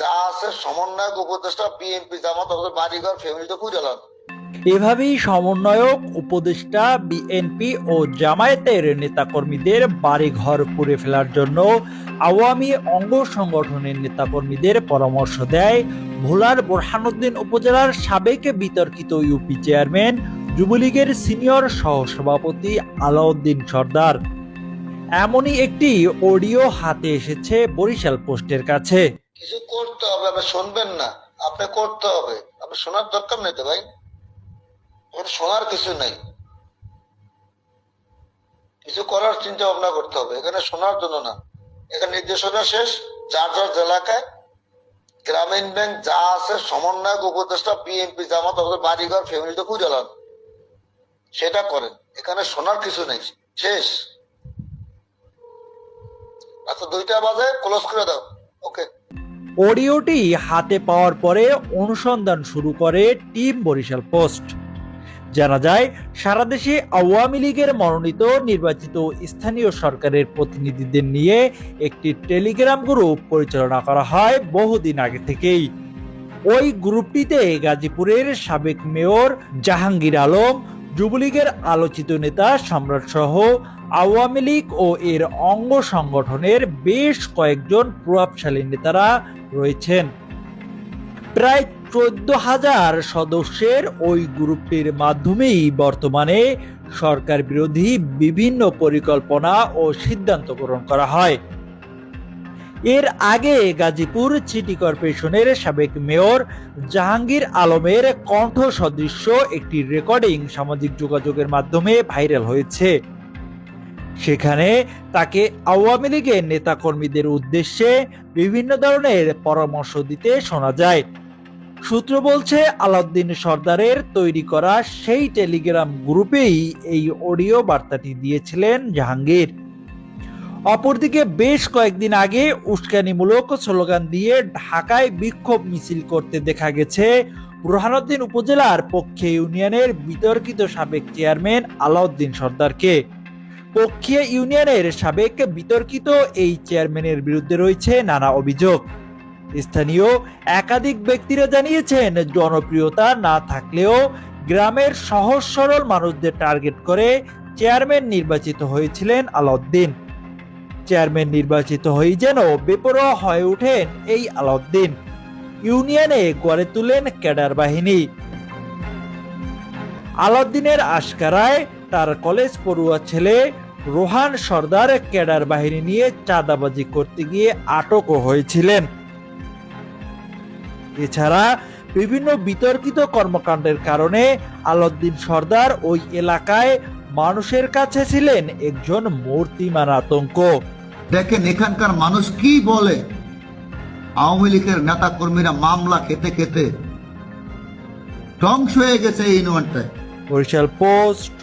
যা আছে, সমন্বয়ক, উপদেষ্টা, বিএনপি, জামাত ওদের বাড়িঘর এভাবেই সমন্বয়ক, উপদেষ্টা, বিএনপি ও জামায়াতের নেতাকর্মীদের বাড়িঘর পুড়ে ফেলার জন্য আওয়ামী অঙ্গ সংগঠনের নেতাকর্মীদের পরামর্শ দেয় ভোলার বোরহানুদ্দিন উপজেলার সাবেক বিতর্কিত ইউপি চেয়ারম্যান, যুবলীগের সিনিয়র সহসভাপতি আলাউদ্দিন সর্দার। এমনই একটি অডিও হাতে এসেছে বরিশাল পোস্টের কাছে। কিছু করতে হবে, আপনি শুনবেন না। আপনি করতে হবে। আপনি শোনার দরকার নেই তো ভাই? শোনার কিছু নেই। কিছু করার চিন্তা ভাবনা করতে হবে। এখানে শোনার জন্য না। এখানে নির্দেশনা শেষ। যার যার এলাকায় গ্রামীণ ব্যাংক যা আছে, সমন্বয়ক, উপদেষ্টা, বিএনপি, জামাত ওদের বাড়িঘর ফ্যামিলিতে খুঁজে লান। সেটা করেন। এখানে শোনার কিছু নেই। শেষ। আচ্ছা দুইটা বাজে। ক্লোজ করে দাও। ওকে অডিওটি হাতে পাওয়ার পরে অনুসন্ধান শুরু করে টিম বরিশাল পোস্ট। জানা যায়, সারা দেশে আওয়ামী লীগের মনোনীত নির্বাচিত স্থানীয় সরকারের প্রতিনিধিদের নিয়ে একটি টেলিগ্রাম গ্রুপ পরিচালনা করা হয় বহুদিন আগে থেকেই। ওই গ্রুপটিতে গাজীপুরের সাবেক মেয়র জাহাঙ্গীর আলম যুবলীগের আলোচিত নেতা সম্রাট সহ আওয়ামী লীগ ও এর অঙ্গ সংগঠনের বেশ কয়েকজন প্রভাবশালী নেতারা রয়েছেন। প্রায় চোদ্দ হাজার সদস্যের ওই গ্রুপটির মাধ্যমেই বর্তমানে সরকার বিরোধী বিভিন্ন পরিকল্পনা ও সিদ্ধান্ত গ্রহণ করা হয়। এর আগে গাজীপুর সিটি কর্পোরেশনের সাবেক মেয়র জাহাঙ্গীর আলমের কণ্ঠ সদৃশ্য একটি রেকর্ডিং সামাজিক যোগাযোগের মাধ্যমে ভাইরাল হয়েছে। সেখানে তাকে আওয়ামী লীগের নেতাকর্মীদের উদ্দেশ্যে বিভিন্ন ধরনের পরামর্শ দিতে শোনা যায়। সূত্র বলছে, আলাউদ্দিন সর্দারের তৈরি করা সেই টেলিগ্রাম গ্রুপেই এই অডিও বার্তাটি দিয়েছিলেন জাহাঙ্গীর। অপরদিকে বেশ কয়েকদিন আগে উস্কানিমূলক স্লোগান দিয়ে ঢাকায় বিক্ষোভ মিছিল করতে দেখা গেছে। বুরহানুদ্দিন উপজেলার পক্ষে ইউনিয়নের বিতর্কিত সাবেক চেয়ারম্যান আলাউদ্দিন সর্দারকে। পক্ষিয়া ইউনিয়নের সাবেক বিতর্কিত এই চেয়ারম্যানের বিরুদ্ধে রয়েছে নানা অভিযোগ। স্থানীয় একাধিক ব্যক্তিরা জানিয়েছেন, জনপ্রিয়তা না থাকলেও গ্রামের সহজ সরল মানুষদের টার্গেট করে চেয়ারম্যান নির্বাচিত হয়েছিলেন আলাউদ্দিন। চেয়ারম্যান নির্বাচিত হয়ে যেন বেপরোয়া হয়ে ওঠেন এই আলাউদ্দিন। ইউনিয়নে গড়ে তুলেন ক্যাডার বাহিনী। আলাউদ্দিনের আশকারায় তার কলেজ পড়ুয়া ছেলে রোহান সর্দার ক্যাডার বাহিনী নিয়ে চাঁদাবাজি করতে গিয়ে আটকও হয়েছিলেন। এছাড়া বিভিন্ন বিতর্কিত কর্মকাণ্ডের কারণে আলাউদ্দিন সর্দার ওই এলাকায় মানুষের কাছে ছিলেন একজন মূর্তিমান আতঙ্ক। দেখেন এখানকার মানুষ কি বলে? আওয়ামী লীগের নেতা কর্মীরা মামলা খেতে খেতে ধ্বংস হয়ে গেছে এই ইউনিয়নটায়। বরিশাল পোস্ট।